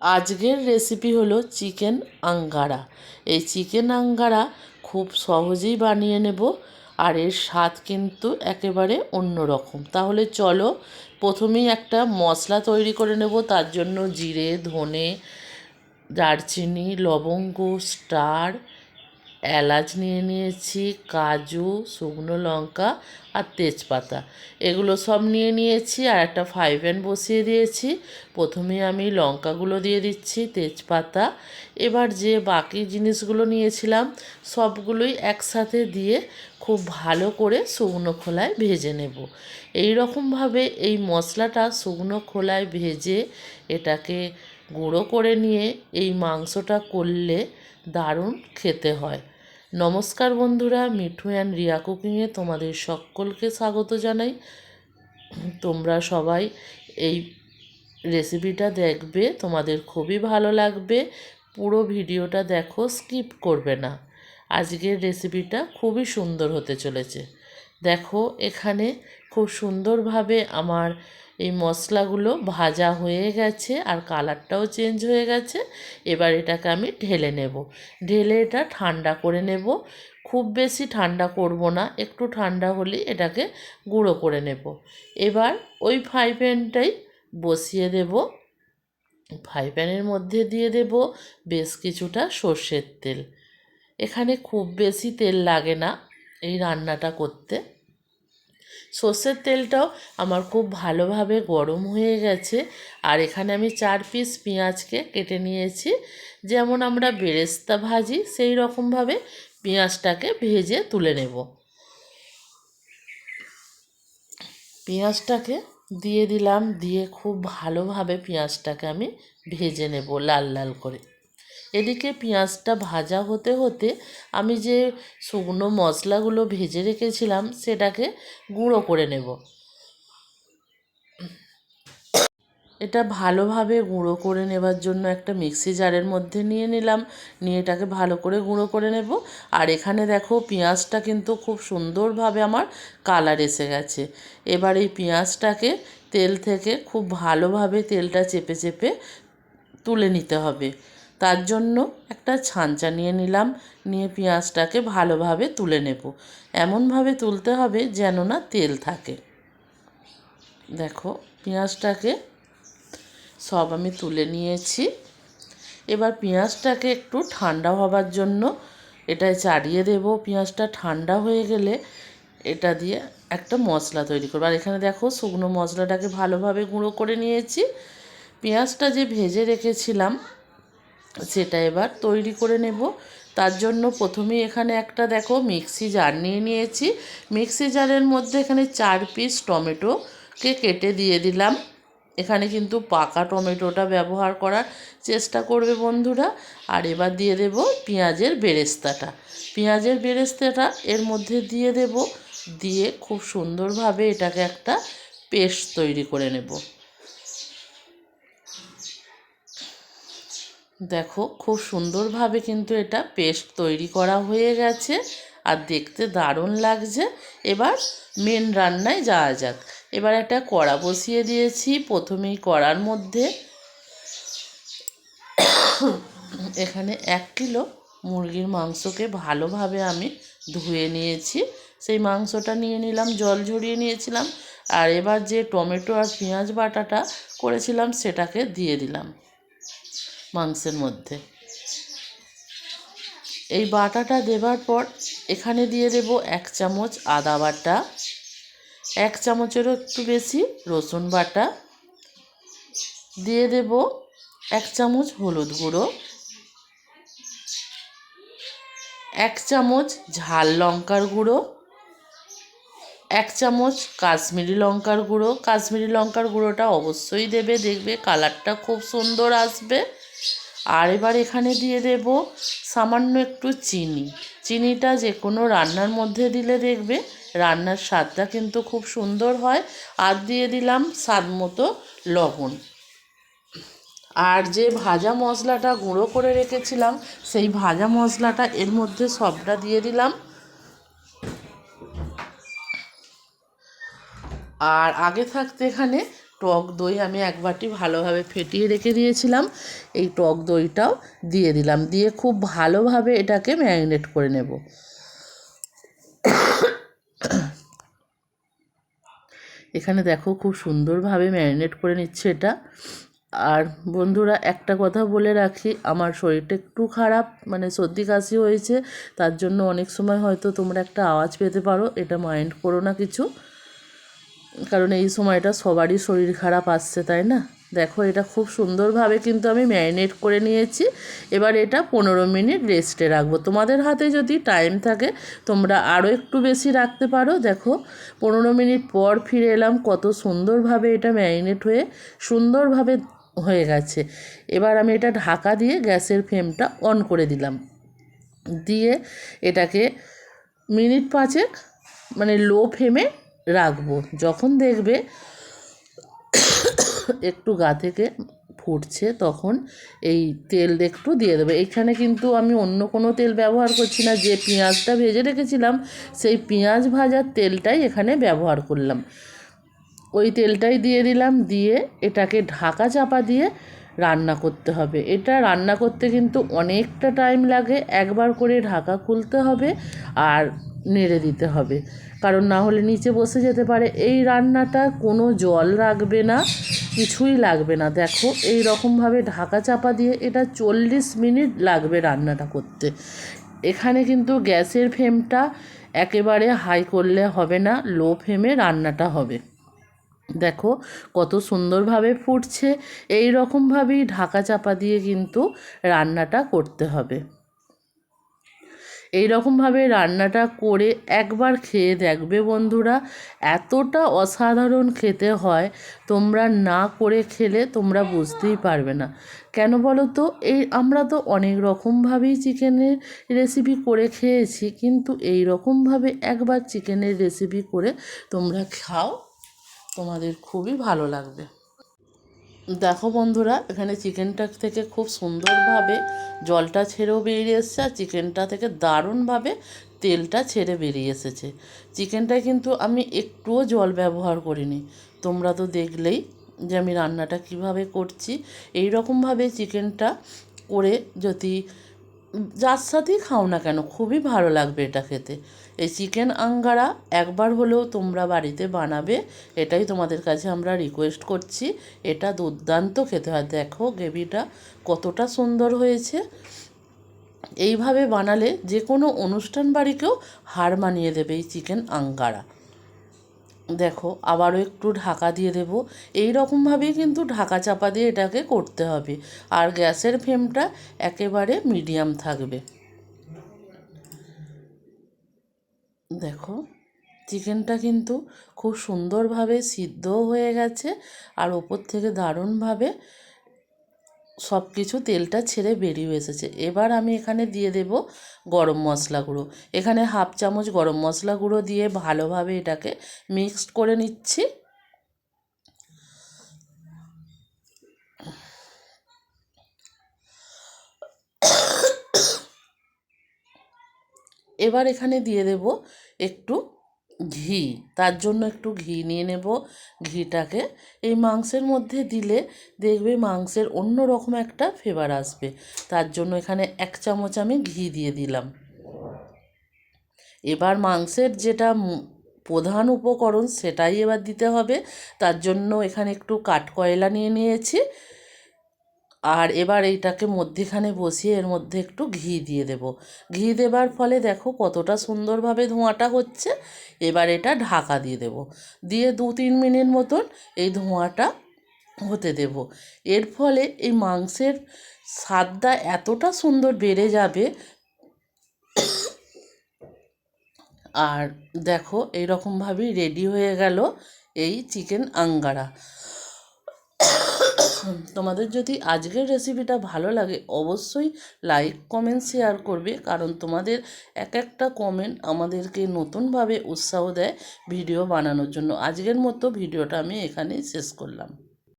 আজকের রেসিপি হলো চিকেন আঙ্গারা এই চিকেন আঙ্গারা খুব সহজেই বানিয়ে নেব, আর এর স্বাদ কিন্তু একেবারে অন্য রকম তাহলে চলো প্রথমেই একটা মশলা তৈরি করে নেব, তার জন্য জিরে, ধনে, দারচিনি, লবঙ্গ, স্টার এলাচ নিয়ে নিয়েছি, কাজু, শুকনো লঙ্কা আর তেজপাতা। এগুলো সব নিয়ে নিয়েছি আর একটা ফ্রাই প্যান বসিয়ে দিয়েছি। প্রথমে আমি লঙ্কাগুলো দিয়ে দিচ্ছি, তেজপাতা। এবার যে বাকি জিনিসগুলো নিয়েছিলাম, সবগুলোই একসাথে দিয়ে খুব ভালো করে শুকনো খোলায় ভেজে নেব। এই রকমভাবে এই মশলাটা শুকনো খোলায় ভেজে এটাকে গুঁড়ো করে নিয়ে এই মাংসটা করলে দারুণ খেতে হয়। নমস্কার বন্ধুরা, মিঠু অ্যান্ড রিয়া কুকিংয়ে তোমাদের সকলকে স্বাগত জানাই। তোমরা সবাই এই রেসিপিটা দেখবে, তোমাদের খুবই ভালো লাগবে। পুরো ভিডিওটা দেখো, স্কিপ করবে না। আজকের রেসিপিটা খুবই সুন্দর হতে চলেছে। দেখো, এখানে খুব সুন্দরভাবে আমার এই মশলাগুলো ভাজা হয়ে গেছে আর কালারটাও চেঞ্জ হয়ে গেছে। এবার এটাকে আমি ঢেলে নেব। ঢেলে এটা ঠান্ডা করে নেব। খুব বেশি ঠান্ডা করব না, একটু ঠান্ডা হলে এটাকে গুঁড়ো করে নেব। এবার ওই ফ্রাই প্যানটাই বসিয়ে দেব। ফ্রাই প্যানের মধ্যে দিয়ে দেব বেশ কিছুটা সর্ষের তেল। এখানে খুব বেশি তেল লাগে না এই রান্নাটা করতে। সর্ষের তেলটাও আমার খুব ভালোভাবে গরম হয়ে গেছে। আর এখানে আমি চার পিস পেঁয়াজকে কেটে নিয়েছি। যেমন আমরা বেরেস্তা ভাজি, সেই রকমভাবে পেঁয়াজটাকে ভেজে তুলে নেব। পেঁয়াজটাকে দিয়ে দিলাম, দিয়ে খুব ভালোভাবে পেঁয়াজটাকে আমি ভেজে নেব লাল লাল করে। এদিকে পেঁয়াজটা ভাজা হতে হতে আমি যে শুকনো মশলাগুলো ভেজে রেখেছিলাম সেটাকে গুঁড়ো করে নেব। এটা ভালোভাবে গুঁড়ো করে নেবার জন্য একটা মিক্সি জারের মধ্যে নিয়ে নিলাম, নিয়ে এটাকে ভালো করে গুঁড়ো করে নেব। আর এখানে দেখো পেঁয়াজটা কিন্তু খুব সুন্দরভাবে আমার কালার এসে গেছে। এবার এই পেঁয়াজটাকে তেল থেকে খুব ভালোভাবে তেলটা চেপে চেপে তুলে নিতে হবে। তার জন্য একটা ছাঁচা নিয়ে নিলাম, নিয়ে পেঁয়াজটাকে ভালোভাবে তুলে নেব। এমনভাবে তুলতে হবে যেন না তেল থাকে। দেখো, পেঁয়াজটাকে সব আমি তুলে নিয়েছি। এবার পেঁয়াজটাকে একটু ঠান্ডা হবার জন্য এটায় চাড়িয়ে দেব। পেঁয়াজটা ঠান্ডা হয়ে গেলে এটা দিয়ে একটা মশলা তৈরি করব। আর এখানে দেখো, শুকনো মশলাটাকে ভালোভাবে গুঁড়ো করে নিয়েছি। পেঁয়াজটা যে ভেজে রেখেছিলাম সেটা এবার তৈরি করে নেব। তার জন্য প্রথমেই এখানে একটা দেখো মিক্সি জার নিয়ে নিয়েছি। মিক্সি জারের মধ্যে এখানে চার পিস টমেটোকে কেটে দিয়ে দিলাম। এখানে কিন্তু পাকা টমেটোটা ব্যবহার করার চেষ্টা করবে বন্ধুরা। আর এবার দিয়ে দেব পেঁয়াজের বেরেস্তাটা। পেঁয়াজের বেরেস্তাটা এর মধ্যে দিয়ে দেব। দিয়ে খুব সুন্দরভাবে এটাকে একটা পেস্ট তৈরি করে নেব। দেখো, খুব সুন্দরভাবে কিন্তু এটা পেস্ট তৈরি করা হয়ে গেছে আর দেখতে দারুণ লাগছে। এবার মেন রান্নায় যাওয়া যাক। এবার একটা কড়া বসিয়ে দিয়েছি, প্রথমেই কড়ার মধ্যে এখানে এক কিলো মুরগির মাংসকে ভালোভাবে আমি ধুয়ে নিয়েছি। সেই মাংসটা নিয়ে নিলাম, জল ঝরিয়ে নিয়েছিলাম। আর এবার যে টমেটো আর পেঁয়াজ বাটাটা করেছিলাম, সেটাকে দিয়ে দিলাম। মাংসের মধ্যে। এই বাটাটা দেবার পর এখানে দিয়ে দেব এক চামচ আদা বাটা, এক চামচেরও একটু বেশি রসুন বাটা, দিয়ে দেব এক চামচ হলুদ গুঁড়ো, এক চামচ ঝাল লঙ্কার গুঁড়ো, এক চামচ কাশ্মীরি লঙ্কার গুঁড়ো। কাশ্মীরি লঙ্কার গুঁড়োটা অবশ্যই দেবে, দেখবে কালারটা খুব সুন্দর আসবে। আর এবার এখানে দিয়ে দেব সামান্য একটু চিনি। চিনিটা যে কোনো রান্নার মধ্যে দিলে দেখবে রান্নার স্বাদটা কিন্তু খুব সুন্দর হয়। আর দিয়ে দিলাম স্বাদ মতো লবণ। আর যে ভাজা মশলাটা গুঁড়ো করে রেখেছিলাম, সেই ভাজা মশলাটা এর মধ্যে সবটা দিয়ে দিলাম। আর আগে থাকতে এখানে টক দই আমি এক বাটি ভালোভাবে ফেটিয়ে রেখে দিয়েছিলাম। এই টক দইটাও দিয়ে দিলাম। দিয়ে খুব ভালোভাবে এটাকে ম্যারিনেট করে নেব। এখানে দেখো খুব সুন্দরভাবে ম্যারিনেট করে নিচ্ছে এটা। আর বন্ধুরা, একটা কথা বলে রাখি, আমার শরীরটা একটু খারাপ মানে সর্দি কাশি হয়েছে, তার জন্য অনেক সময় হয়তো তোমরা একটা আওয়াজ পেতে পারো, এটা মাইন্ড করো না কিছু। কারণ এই সময়টা সবারই শরীর খারাপ আসছে, তাই না? দেখো, এটা খুব সুন্দরভাবে কিন্তু আমি ম্যারিনেট করে নিয়েছি। এবার এটা পনেরো মিনিট রেস্টে রাখব। তোমাদের হাতে যদি টাইম থাকে, তোমরা আরও একটু বেশি রাখতে পারো। দেখো, পনেরো মিনিট পর ফিরে এলাম, কত সুন্দরভাবে এটা ম্যারিনেট হয়ে সুন্দরভাবে হয়ে গেছে। এবার আমি এটা ঢাকা দিয়ে গ্যাসের ফ্লেমটা অন করে দিলাম। দিয়ে এটাকে মিনিট পাঁচেক মানে লো ফ্লেমে রাখব। যখন দেখবে একটু গা থেকে ফুটছে, তখন এই তেল একটু দিয়ে দেবে। এখানে কিন্তু আমি অন্য কোনো তেল ব্যবহার করছি না। যে পেঁয়াজটা ভেজে রেখেছিলাম, সেই পেঁয়াজ ভাজার তেলটাই এখানে ব্যবহার করলাম। ওই তেলটাই দিয়ে দিলাম, দিয়ে এটাকে ঢাকা চাপা দিয়ে রান্না করতে হবে। এটা রান্না করতে কিন্তু অনেকটা টাইম লাগে, একবার করে ঢাকা খুলতে হবে আর নেড়ে দিতে হবে। কারণ না হলে নিচে বসে যেতে পারে। এই রান্নাটা কোনো জল রাখবে না, কিছুই লাগবে না। দেখো, এই রকমভাবে ঢাকা চাপা দিয়ে এটা চল্লিশ মিনিট লাগবে রান্নাটা করতে। এখানে কিন্তু গ্যাসের ফ্লেমটা একেবারে হাই করলে হবে না লো ফ্লেমে রান্নাটা হবে। দেখো কত সুন্দরভাবে ফুটছে। এই রকমভাবেই ঢাকা চাপা দিয়ে কিন্তু রান্নাটা করতে হবে। এই রকমভাবে রান্নাটা করে একবার খেয়ে দেখবে বন্ধুরা, এতটা অসাধারণ খেতে হয়, তোমরা না করে খেলে তোমরা বুঝতেই পারবে না। কেন বলো তো? এই আমরা তো অনেক রকমভাবেই চিকেনের রেসিপি করে খেয়েছি, কিন্তু এই রকমভাবে একবার চিকেনের রেসিপি করে তোমরা খাও। তোমাদের খুবই ভালো লাগবে। দেখো বন্ধুরা, এখানে চিকেনটা থেকে খুব সুন্দরভাবে জলটা ছেড়েও বেরিয়ে এসছে আর চিকেনটা থেকে দারুণভাবে তেলটা ছেড়ে বেরিয়ে এসেছে। চিকেনটায় কিন্তু আমি একটুও জল ব্যবহার করিনি। তোমরা তো দেখলেই যে আমি রান্নাটা কীভাবে করছি। এই রকমভাবে চিকেনটা করে যদি যার সাথেই খাও না কেন, খুবই ভালো লাগবে এটা খেতে। এই চিকেন আঙ্গারা একবার হলেও তোমরা বাড়িতে বানাবে, এটাই তোমাদের কাছে আমরা রিকোয়েস্ট করছি। এটা দুর্দান্ত খেতে হয়। দেখো গ্রেভিটা কতটা সুন্দর হয়েছে। এইভাবে বানালে যে কোনো অনুষ্ঠান বাড়িকেও হার মানিয়ে দেবে এই চিকেন আঙ্গারা। দেখো, আবারও একটু ঢাকা দিয়ে দেব। এই রকমভাবেই কিন্তু ঢাকা চাপা দিয়ে এটাকে করতে হবে। আর গ্যাসের ফ্লেমটা একেবারে মিডিয়াম থাকবে। দেখো, চিকেনটা কিন্তু খুব সুন্দরভাবে সিদ্ধ হয়ে গেছে। আর ওপর থেকে দারুণভাবে সব কিছু তেলটা ছেড়ে বেরিয়ে এসেছে। এবার আমি এখানে দিয়ে দেব গরম মশলা গুঁড়ো। এখানে হাফ চামচ গরম মশলা গুঁড়ো দিয়ে ভালোভাবে এটাকে মিক্সড করে নিচ্ছি। এবার এখানে দিয়ে দেব একটু ঘি, তার জন্য একটু ঘি নিয়ে নেব। ঘিটাকে এই মাংসের মধ্যে দিলে দেখবে মাংসের অন্য রকম একটা ফ্লেভার আসবে। তার জন্য এখানে এক চামচ আমি ঘি দিয়ে দিলাম। এবার মাংসের যেটা প্রধান উপকরণ সেটাই এবার দিতে হবে। তার জন্য এখানে একটু কাঠকয়লা নিয়ে নিয়েছি। আর এবার এইটাকে মধ্যেখানে বসিয়ে এর মধ্যে একটু ঘি দিয়ে দেব। ঘি দেবার ফলে দেখো কতটা সুন্দরভাবে ধোঁয়াটা হচ্ছে। এবার এটা ঢাকা দিয়ে দেব। দিয়ে দু তিন মিনিট মতন এই ধোঁয়াটা হতে দেব। এর ফলে এই মাংসের স্বাদটা এতটা সুন্দর বেড়ে যাবে। আর দেখো এইরকমভাবেই রেডি হয়ে গেল এই চিকেন আঙ্গারা। তোমাদের যদি আজকের রেসিপিটা ভালো লাগে, অবশ্যই লাইক কমেন্ট শেয়ার করবে। কারণ তোমাদের এক একটা কমেন্ট আমাদেরকে নতুনভাবে উৎসাহ দেয় ভিডিও বানানোর জন্য। আজকের মতো ভিডিওটা আমি এখানেই শেষ করলাম।